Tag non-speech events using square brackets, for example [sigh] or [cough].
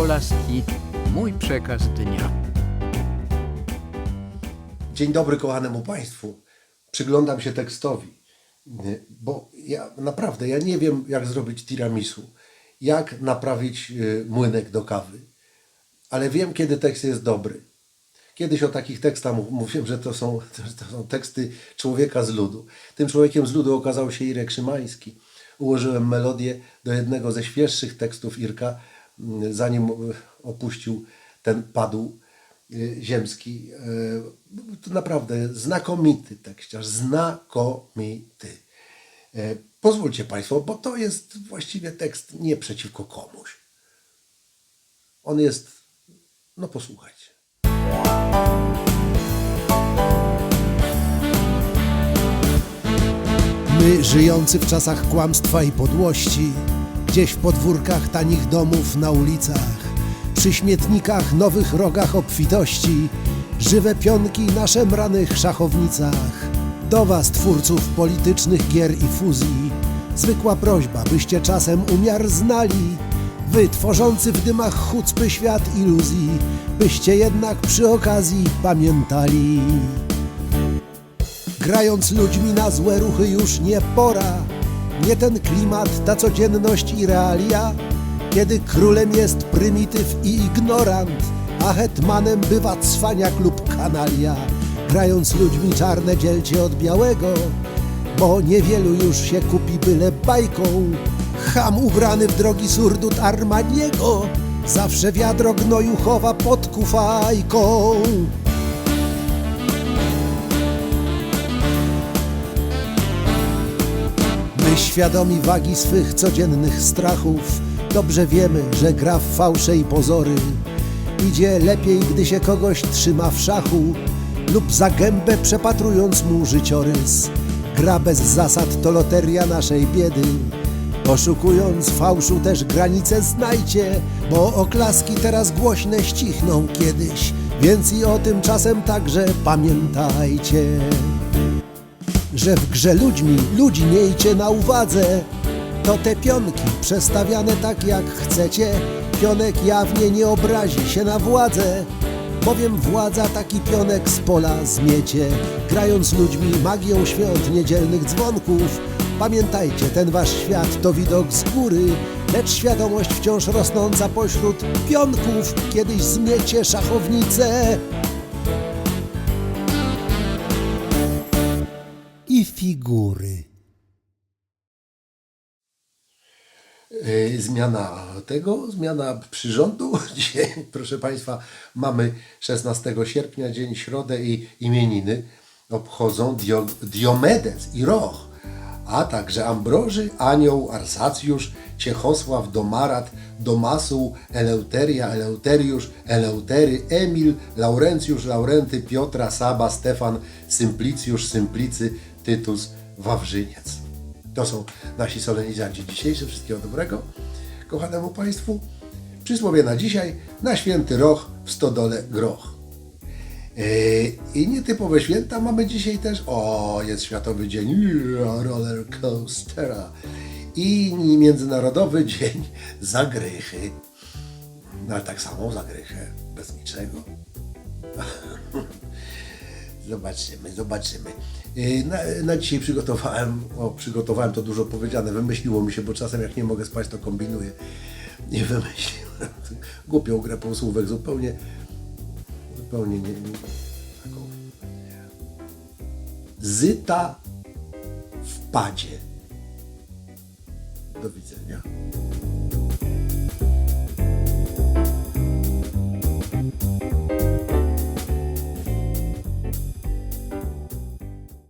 Kolaski, mój przekaz dnia. Dzień dobry kochanemu Państwu. Przyglądam się tekstowi, bo ja naprawdę ja nie wiem, jak zrobić tiramisu, jak naprawić y, młynek do kawy, ale wiem, kiedy tekst jest dobry. Kiedyś o takich tekstach mów- mówiłem, że to są, [laughs] to są teksty człowieka z ludu. Tym człowiekiem z ludu okazał się Irek Szymański. Ułożyłem melodię do jednego ze świeższych tekstów Irka, zanim opuścił ten padł y, ziemski. Y, To naprawdę znakomity tekściarz, znakomity. E, Pozwólcie Państwo, bo to jest właściwie tekst nie przeciwko komuś. On jest, no posłuchajcie. My, żyjący w czasach kłamstwa i podłości, gdzieś w podwórkach tanich domów na ulicach, przy śmietnikach, nowych rogach obfitości, żywe pionki na szemranych szachownicach. Do was, twórców politycznych gier i fuzji, zwykła prośba, byście czasem umiar znali. Wy, tworzący w dymach chucpy świat iluzji, byście jednak przy okazji pamiętali. Grając ludźmi na złe ruchy już nie pora Nie ten klimat, ta codzienność i realia Kiedy królem jest prymityw i ignorant A hetmanem bywa cwaniak lub kanalia Grając ludźmi czarne dzielcie od białego Bo niewielu już się kupi byle bajką. Ham ubrany w drogi surdut Armaniego Zawsze wiadro gnoju chowa pod kufajką świadomi wagi swych codziennych strachów Dobrze wiemy, że gra w fałsze i pozory. Idzie lepiej, gdy się kogoś trzyma w szachu Lub za gębę przepatrując mu życiorys. Gra bez zasad to loteria naszej biedy. Oszukując fałszu też granice znajcie Bo oklaski teraz głośne ścichną kiedyś. Więc i o tym czasem także pamiętajcie że w grze ludźmi ludzi miejcie na uwadze. To te pionki przestawiane tak jak chcecie, pionek jawnie nie obrazi się na władzę. Bowiem władza taki pionek z pola zmiecie, grając ludźmi magią świąt niedzielnych dzwonków. Pamiętajcie, ten wasz świat to widok z góry, lecz świadomość wciąż rosnąca pośród pionków kiedyś zmiecie szachownicę. Figury. Yy, Zmiana tego, zmiana przyrządu. [laughs] Dzisiaj, proszę Państwa, mamy 16 sierpnia, dzień środę i imieniny obchodzą Dio, Diomedes i Roch, a także Ambroży, Anioł, Arsacjusz, Ciechosław, Domarat, Domasuł, Eleuteria, Eleuteriusz, Eleutery, Emil, Laurencjusz, Laurenty, Piotra, Saba, Stefan, Symplicjusz, Symplicy, Tytus, Wawrzyniec. To są nasi solenizanci dzisiejszy. Wszystkiego dobrego, kochanemu Państwu. Przysłowie na dzisiaj, na święty roch w stodole groch. Yy, I nietypowe święta mamy dzisiaj też. O, jest Światowy Dzień Roller Coastera i Międzynarodowy Dzień Zagrychy. No ale tak samo zagrychę, bez niczego. [laughs] Zobaczymy, zobaczymy. Yy, Na, na dzisiaj przygotowałem, o przygotowałem to dużo powiedziane, wymyśliło mi się, bo czasem jak nie mogę spać, to kombinuję. Nie wymyśliłem. [laughs] Głupią grę półsłówek, zupełnie, zupełnie nie, nie taką. Zyta w padzie. Do widzenia.